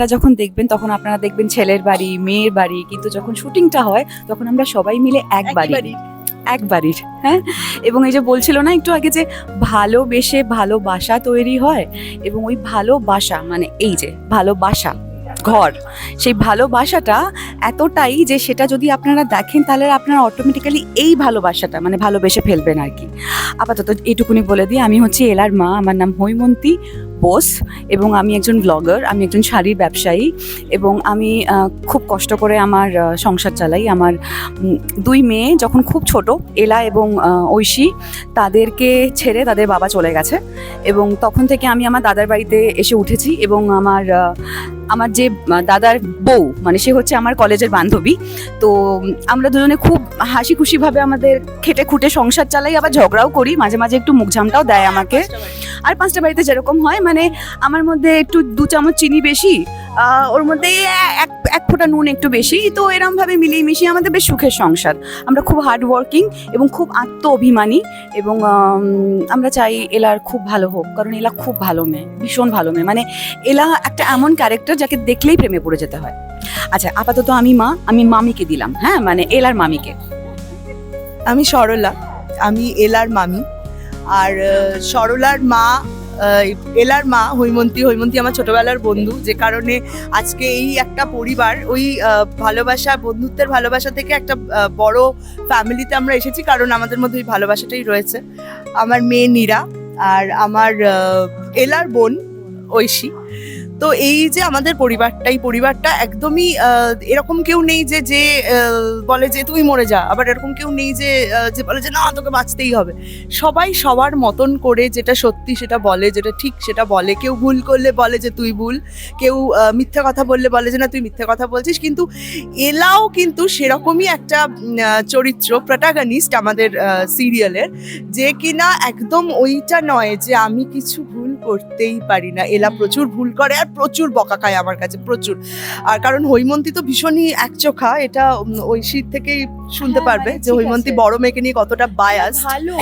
আপনারা যখন দেখবেন তখন আপনারা দেখবেন ছেলের বাড়ি মেয়ের বাড়ি কিন্তু যখন শুটিংটা হয় তখন আমরা সবাই মিলে এক বাড়ি এক বাড়ির হ্যাঁ? এবং এই যে বলছিল না একটু আগে যে ভালোবেসে ভালোবাসা তৈরি হয় এবং ওই ভালোবাসা মানে এই যে ভালোবাসা ঘর সেই ভালোবাসাটা এতটাই যে সেটা যদি আপনারা দেখেন তাহলে আপনারা অটোমেটিক্যালি এই ভালোবাসাটা মানে ভালোবেসে ফেলবেন আর কি। আপাতত এইটুকুনি বলে দিই আমি হচ্ছে এলার মা আমার নাম হৈমন্তী। বোস এবং আমি একজন ব্লগার আমি একজন শাড়ির ব্যবসায়ী এবং আমি খুব কষ্ট করে আমার সংসার চালাই। আমার দুই মেয়ে যখন খুব ছোট, এলা এবং ঐশী, তাদেরকে ছেড়ে তাদের বাবা চলে গেছে এবং তখন থেকে আমি আমার দাদার বাড়িতে এসে উঠেছি এবং আমার আমার যে দাদার বউ মানে সে হচ্ছে আমার কলেজের বান্ধবী। তো আমরা দুজনে খুব হাসি খুশিভাবে আমাদের খেটে খুঁটে সংসার চালাই, আবার ঝগড়াও করি। মাঝে মাঝে একটু মুখ ঝামটাও দেয় আমাকে। আর পাঁচটা বাড়িতে যেরকম হয় মানে আমার মধ্যে একটু দু চামচ চিনি বেশি ওর মধ্যে এক এক ফোঁটা নুন একটু বেশি, তো এরম ভাবে মিলিয়ে মিশিয়ে আমাদের বেশ সুখের সংসার। আমরা খুব হার্ড ওয়ার্কিং এবং খুব আত্ম অভিমানী এবং আমরা চাই এলার খুব ভালো হোক, কারণ এলা খুব ভালো মেয়ে, ভীষণ ভালো মেয়ে। মানে এলা একটা এমন ক্যারেক্টার যাকে দেখলেই প্রেমে পড়ে যেতে হয়। আচ্ছা আপাতত আমি মা, আমি মামিকে দিলাম হ্যাঁ? মানে এলার মামিকে। আমি সরলা, আমি এলার মামি। আর সরলার মা এলার মা, হৈমন্তী হৈমন্তী আমার ছোটবেলার বন্ধু, যে কারণে আজকে এই একটা পরিবার, ওই ভালোবাসা, বন্ধুত্বের ভালোবাসা থেকে একটা বড় ফ্যামিলিতে আমরা এসেছি, কারণ আমাদের মধ্যে ওই ভালোবাসাটাই রয়েছে। আমার মেয়ে নীরা আর আমার এলার বোন ঐশী। তো এই যে আমাদের পরিবারটা এই পরিবারটা একদমই এরকম কেউ নেই যে যে বলে যে, তুই মরে যা। আবার এরকম কেউ নেই যে যে বলে যে, না, তোকে বাঁচতেই হবে। সবাই সবার মতন করে যেটা সত্যি সেটা বলে, যেটা ঠিক সেটা বলে। কেউ ভুল করলে বলে যে, তুই ভুল। কেউ মিথ্যা কথা বললে বলে যে, না, তুই মিথ্যা কথা বলছিস। কিন্তু এলাও কিন্তু সেরকমই একটা চরিত্র প্রোটাগনিস্ট আমাদের সিরিয়ালের যে কিনা একদম ওইটা নয় যে, আমি কিছু ভুল করতেই পারি না। এলা প্রচুর ভুল করে আর প্রচুর বকা খায় আমার কাছে প্রচুর। আর কারণ হৈমন্তী তো ভীষণই একচোখা এটা ওই শীত থেকেই শুনতে হ্যাঁ, পারবে মানে যে হৈমন্তী বড় মেয়েকে নিয়ে কতটা বায়াস ভালো।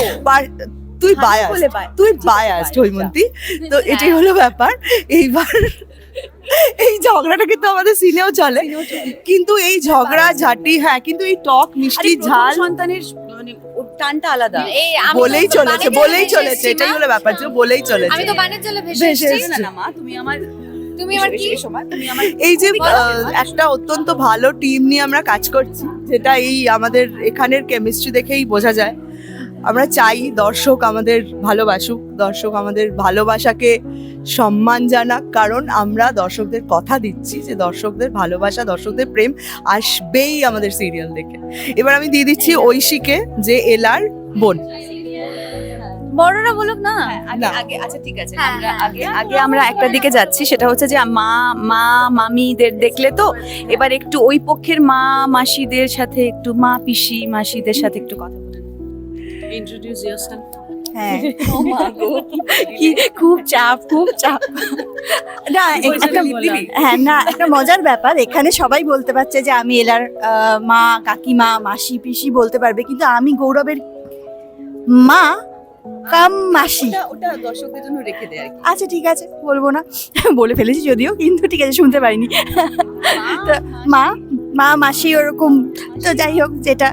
তুই বায়াস তুই বায়াস হৈমন্তী। তো এটাই হলো ব্যাপার। এইবার এই ঝগড়াটা কিন্তু আমাদের সিনেও চলে। কিন্তু এই ঝগড়া ঝাঁটি হ্যাঁ কিন্তু এই টক মিষ্টি ঝাল সন্তানের মানে টানটা আলাদা। এই বলেই চলেছে বলেই চলেছে এটাই হলো ব্যাপার যে বলেই চলেছে। আমি তো বাণিজ্যে ভেসে ভেসে এসেছি না, মা তুমি আমার তুমি আমার কি? এই যে। একটা অত্যন্ত ভালো টিম নিয়ে আমরা কাজ করছি যেটা এই আমাদের এখানের কেমিস্ট্রি দেখেই বোঝা যায়। আমরা চাই দর্শক আমাদের ভালোবাসুক দর্শক আমাদের ভালোবাসাকে সম্মান জানাক কারণ আমরা দর্শকদের কথা দিচ্ছি যে দর্শকদের ভালোবাসা দর্শকদের প্রেম আসবেই আমাদের সিরিয়াল দেখে। এবার আমি দিয়ে দিচ্ছি ঐশীকে যে এলার বোন। বড়রা বলুক না। আগে আগে আচ্ছা ঠিক আছে। হ্যাঁ, আমরা হ্যাঁ। আগে আগে আমরা একটা দিকে যাচ্ছি সেটা হচ্ছে যে মা মা মামিদের দেখলে তো এবার একটু ওই পক্ষের মা মাসিদের সাথে একটু মা পিসি মাসিদের সাথে একটু কথা বলে ইন্ট্রোডিউস ইয়োরসেলফ হ্যাঁ। ও মা খুব চাপ খুব চাপ। না একটা হ্যাঁ না। একটা মজার ব্যাপার এখানে সবাই বলতে পারছে যে আমি এলার মা কাকিমা মাসি পিসি বলতে পারবে কিন্তু আমি গৌরবের মা কাম মাসি ওটা দর্শকদের জন্য রেখে দেয় আর কি। আচ্ছা ঠিক আছে বলব না। বলে ফেলেছি যদিও কিন্তু ঠিক আছে শুনতে পারিনি তো মা মা মাসি ওরকম। তো যাই হোক যেটা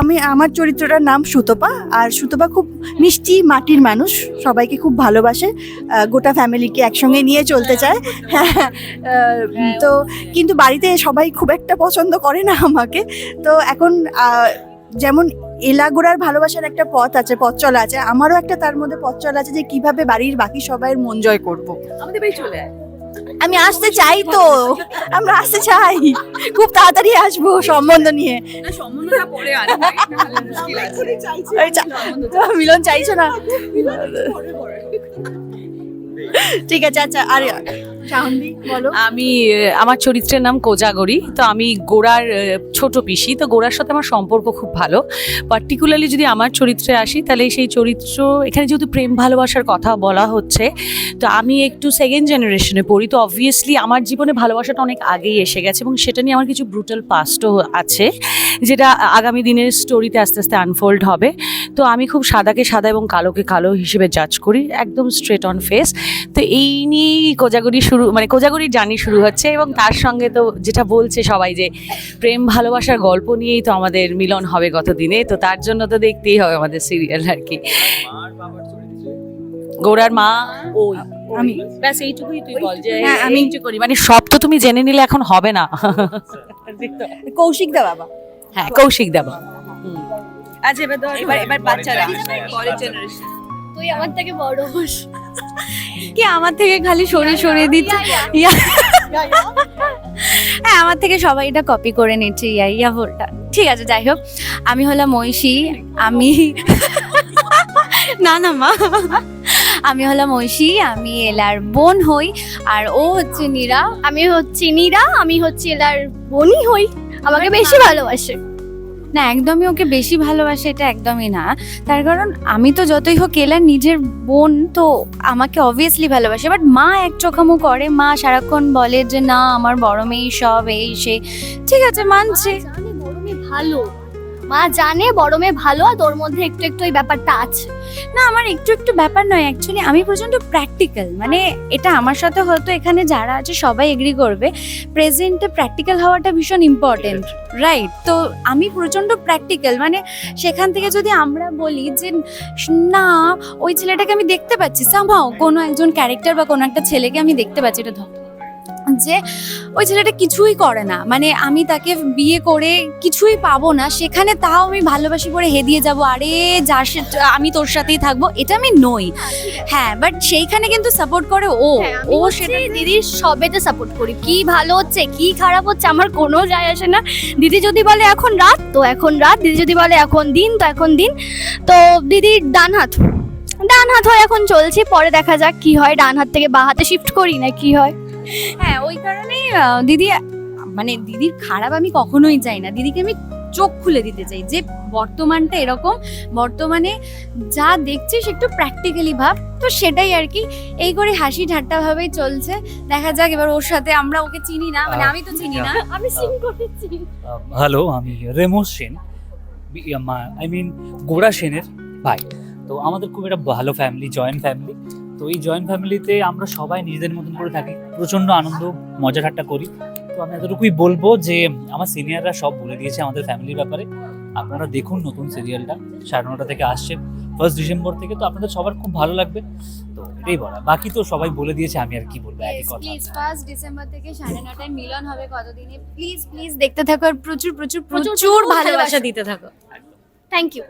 আমি আমার চরিত্রটার নাম সুতপা আর সুতপা খুব মিষ্টি মাটির মানুষ সবাইকে খুব ভালোবাসে গোটা ফ্যামিলিকে একসঙ্গে নিয়ে চলতে চায়। তো কিন্তু বাড়িতে সবাই খুব একটা পছন্দ করে না আমাকে। তো এখন যেমন এলাগোড়ার ভালোবাসার একটা পথ আছে পথ চলা আছে। আমারও একটা তার মধ্যে পথ চলা আছে যে কীভাবে বাড়ির বাকি সবাইয়ের মন জয় করব। আমাদের বাড়ি চলে আয়। আমি আসতে চাই তো আমরা আসতে চাই। খুব তাড়াতাড়ি আসব সম্বন্ধ নিয়ে। মিলন চাইছো না। ঠিক আছে আচ্ছা আর আমি আমার চরিত্রের নাম কোজাগরি। তো আমি গোড়ার ছোট পিসি। তো গোড়ার সাথে আমার সম্পর্ক খুব ভালো। পার্টিকুলারলি যদি আমার চরিত্রে আসি, তাহলে সেই চরিত্র, এখানে যেহেতু প্রেম ভালোবাসার কথা বলা হচ্ছে, তো আমি একটু সেকেন্ড জেনারেশনে পড়ি। তো অবভিয়াসলি আমার জীবনে ভালোবাসাটা অনেক আগেই এসে গেছে এবং সেটা নিয়ে আমার কিছু ব্রুটাল পাস্টও আছে, যেটা আগামী দিনের স্টোরিতে আস্তে আস্তে আনফোল্ড হবে। তো আমি খুব সাদাকে সাদা এবং কালোকে কালো হিসেবে জাজ করি, একদম স্ট্রেট অন ফেস তো এই নিয়েই কোজাগরি শুরু মানে কোজাগরির জার্নি শুরু হচ্ছে এবং তার সঙ্গে তো যেটা বলছে সবাই যে প্রেম ভালোবাসার গল্প নিয়েই তো আমাদের মিলন হবে গত দিনে তো তার জন্য তো দেখতেই হবে আমাদের সিরিয়াল আর কি। গৌরার মা ওই। আমি ব্যাস এইটুকুই তুই বল যে হ্যাঁ, আমি একটু করি। মানে সব তো তুমি জেনে নিলে এখন হবে না। কৌশিক দা বাবা। হ্যাঁ কৌশিক দেবা আচ্ছা এবার ধর এবার এবার বাচ্চারা। পরের জেনারেশন তুই আমার থেকে বড় হোস। কি আমার থেকে খালি সরে সরে দিচ্ছে? ইয়া হ্যাঁ আমার থেকে সবাই এটা কপি করে নিচ্ছে। ইয়া ইয়া ভুলটা। ঠিক আছে যাই হোক। আমি হলাম ঐশী আমি না না মা। আমি হলাম ঐশী আমি এলার বোন হই আর ও হচ্ছে নীরা। আমি হচ্ছি নীরা আমি হচ্ছি এলার বোনই হই। আমাকে বেশি ভালোবাসে। না, একদমই ওকে বেশি ভালোবাসে এটা একদমই না। তার কারণ আমি তো যতই হোক এলার নিজের বোন তো আমাকে অবভিয়াসলি ভালোবাসে। বাট মা এক চোখামো করে, মা সারাক্ষণ বলে যে, না, আমার বড় মেয়ে সব, এই সে। ঠিক আছে, মানছে। ভালো। মা জানে বড় মেয়ে ভালো আর তোর মধ্যে একটু একটু ওই ব্যাপারটা আছে। না আমার একটু একটু ব্যাপার নয় অ্যাকচুয়ালি আমি প্রচণ্ড প্র্যাকটিক্যাল মানে এটা আমার সাথে হয়তো এখানে যারা আছে সবাই এগ্রি করবে প্রেজেন্টে প্র্যাকটিক্যাল হওয়াটা ভীষণ ইম্পর্টেন্ট রাইট তো আমি প্রচণ্ড প্র্যাকটিক্যাল মানে সেখান থেকে যদি আমরা বলি যে না ওই ছেলেটাকে আমি দেখতে পাচ্ছি সামহাও কোনো একজন ক্যারেক্টার বা কোনো একটা ছেলেকে আমি দেখতে পাচ্ছি এটা ধর যে ওই ছেলেটা কিছুই করে না। মানে আমি তাকে বিয়ে করে কিছুই পাবো না। সেখানে তাও আমি ভালোবাসি পরে হেদিয়ে যাব। আরে যার আমি তোর সাথেই থাকব এটা আমি নই। হ্যাঁ বাট সেইখানে কিন্তু সাপোর্ট করে ও। হ্যাঁ, ও সেটা দিদির সবেতে সাপোর্ট করি। কি ভালো হচ্ছে কি খারাপ হচ্ছে আমার কোনো যায় আসে না। দিদি যদি বলে এখন রাত তো এখন রাত। দিদি যদি বলে এখন দিন তো এখন দিন। তো দিদির ডান হাত। ডান হাত হয় এখন চলছে পরে দেখা যাক কি হয়। ডান হাত থেকে বা হাতে শিফট করি না কি হয়? হ্যাঁ ওই কারণেই দিদি মানে দিদির খারাপ আমি কখনোই চাই না। দিদিকে আমি চোখ খুলে দিতে চাই যে বর্তমানটা এরকম। বর্তমানে যা দেখছিস একটু প্র্যাকটিক্যালি ভাব। তো সেটাই আর কি। এই করে হাসি ঠাট্টা ভাবেই চলছে। দেখা যাক এবার ওর সাথে আমরা ওকে চিনি না মানে আমি তো চিনি না। আমি সিং করেছি। হ্যালো আমি রেমোস সেন। আই মিন গোড়া সেনের ভাই। তো আমাদের খুব একটা ভালো ফ্যামিলি জয়েন্ট ফ্যামিলি তো এই জয়েন্ট ফ্যামিলিতে আমরা সবাই নিজেদের মতন করে থাকি। প্রচণ্ড আনন্দ মজা ঠাট্টা করি। তো আমি এতটুকুই বলব যে আমার সিনিয়ররা সব বলে দিয়েছে আমাদের ফ্যামিলির ব্যাপারে। আপনারা দেখুন নতুন সিরিয়ালটা সাড়ে নটা থেকে আসছে। ফার্স্ট ডিসেম্বর থেকে তো আপনাদের সবার খুব ভালো লাগবে। তো এটাই বলা। বাকি তো সবাই বলে দিয়েছে আমি আর কি বলব একই কথা। প্লিজ ফার্স্ট ডিসেম্বর থেকে সাড়ে নটায় মিলন হবে কতদিনে? প্লিজ প্লিজ দেখতে থাকো আর প্রচুর প্রচুর প্রচুর ভালোবাসা। দিতে থাকো। Thank you